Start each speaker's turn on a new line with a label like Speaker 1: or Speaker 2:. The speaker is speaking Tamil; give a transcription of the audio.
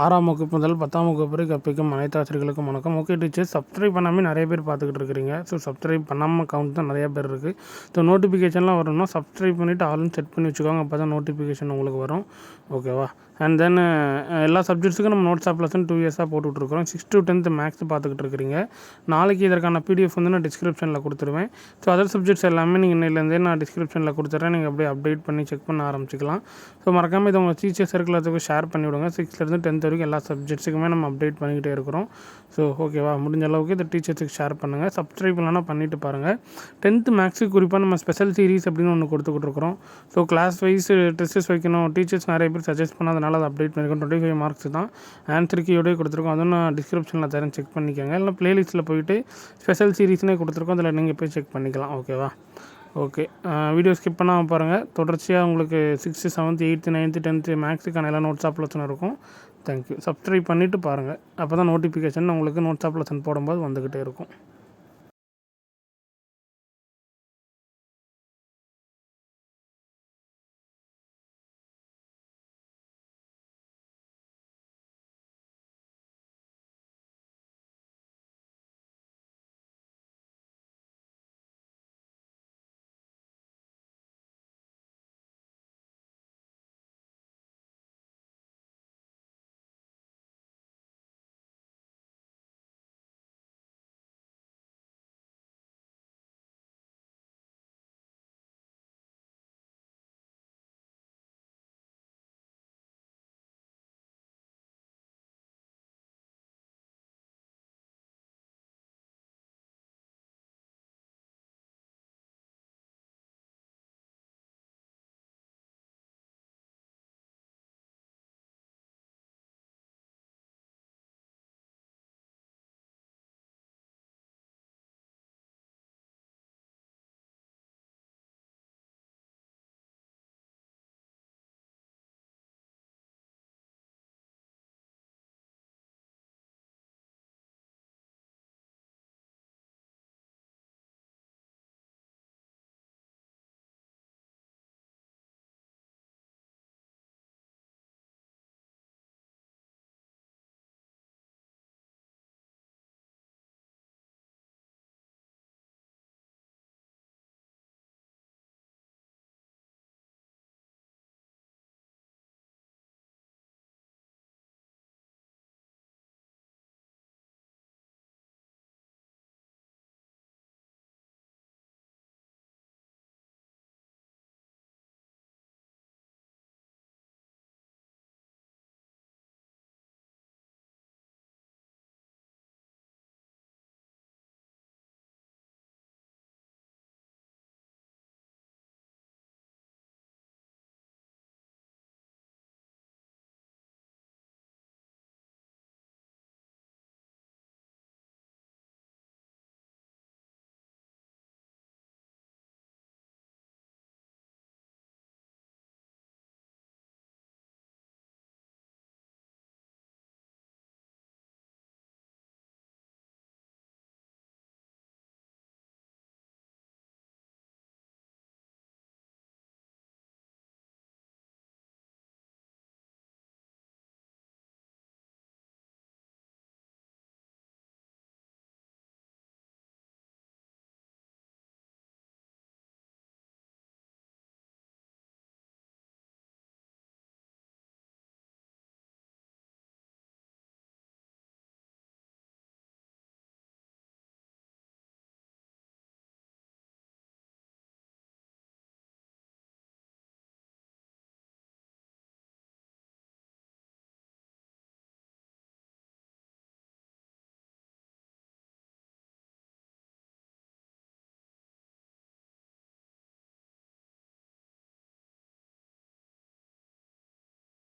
Speaker 1: ஆறாம் வகுப்பு முதல் பத்தாம் வகுப்பு வரை கற்பிக்கும் அனைத்து ஆசிரியர்களுக்கும் வணக்கம். ஓகே டீச்சர் சப்ஸ்கிரைப் பண்ணாமல் நிறைய பேர் பார்த்துக்கிட்டு இருக்கிறீங்க. ஸோ சப்ஸ்கிரைப் பண்ணாமல் கவுண்ட் தான் நிறையா பேர் இருக்குது ஸோ நோட்டிஃபிகேஷன்லாம் வரணும்னா சப்ஸ்கிரைப் பண்ணிவிட்டு ஆளும் செட் பண்ணி வச்சுக்கோங்க. அப்போ தான் நோட்டிஃபிகேஷன் உங்களுக்கு வரும். ஓகேவா அண்ட் தென் எல்லா சப்ஜெக்ட்ஸுக்கும் நம்ம நோட்ஸ் ஆப் லெசன் டூ இயர்ஸாக போட்டுட்ருக்குறோம் சிக்ஸ் டு டென்த் மேக்ஸ் பார்த்துக்கிட்டு இருக்கிறீங்க. நாளைக்கு இதற்கான பிடிஎஃப் வந்து நான் டிஸ்கிரிப்ஷனில் கொடுத்துருவேன். ஸோ அதர் சப்ஜெக்ட்ஸ் எல்லாமே நீங்கள் இன்னிலேருந்தே நான் டிஸ்கிரிப்ஷனில் கொடுத்துட்றேன் நீங்கள் அப்படியே அப்டேட் பண்ணி செக் பண்ண ஆரம்பிச்சிக்கலாம். ஸோ மறக்காமல் இதை உங்கள் டீச்சர் சர்க்கிள் ஷேர் பண்ணிவிடுங்க. சிக்ஸ்த்லேருந்து டென்த் வரைக்கும் எல்லா சப்ஜெக்ட்ஸுக்குமே நம்ம அப்டேட் பண்ணிக்கிட்டே இருக்கிறோம். ஸோ ஓகேவா முடிஞ்ச அளவுக்கு இந்த டீச்சர்ஸுக்கு ஷேர் பண்ணுங்கள் சப்ஸ்கிரைப் இல்லைனா பண்ணிவிட்டு பாருங்கள் டென்த்து மேக்ஸுக்கு குறிப்பாக நம்ம ஸ்பெஷல் சீரிஸ் அப்படின்னு ஒன்று கொடுத்துக்கிட்டு இருக்கிறோம். ஸோ கிளாஸ் வைஸ் ட்ரெஸ்ஸஸ் வைக்கணும். டீச்சர்ஸ் நிறைய பேர் சஜஸ்ட் பண்ணாதனால அதை அப்டேட் பண்ணியிருக்கோம் டுவெண்ட்டி ஃபைவ் மார்க்ஸ் தான். ஆன்சர் கீயோடய கொடுத்துருக்கோம். அதுவும் நான் டிஸ்கிரிப்ஷனில் தரேன். செக் பண்ணிக்கோங்க. இல்லை ப்ளேலிஸ்ட்டில் போயிட்டு ஸ்பெஷல் சீரீஸ்னே கொடுத்துருக்கோம். அதில் நீங்கள் போய் செக் பண்ணிக்கலாம். ஓகேவா ஓகே. வீடியோ ஸ்கிப் பண்ணாமல் பாருங்கள் தொடர்ச்சியாக உங்களுக்கு sixth seventh eighth ninth tenth மேக்ஸுக்கான எல்லா நோட்ஸ் ஆப் லெசன் இருக்கும். தேங்க்யூ சப்ஸ்கிரைப் பண்ணிவிட்டு பாருங்கள் அப்போ தான் நோட்டிஃபிகேஷன் உங்களுக்கு நோட்ஸ் ஆப் லெசன் போடும்போது வந்துக்கிட்டே இருக்கும்.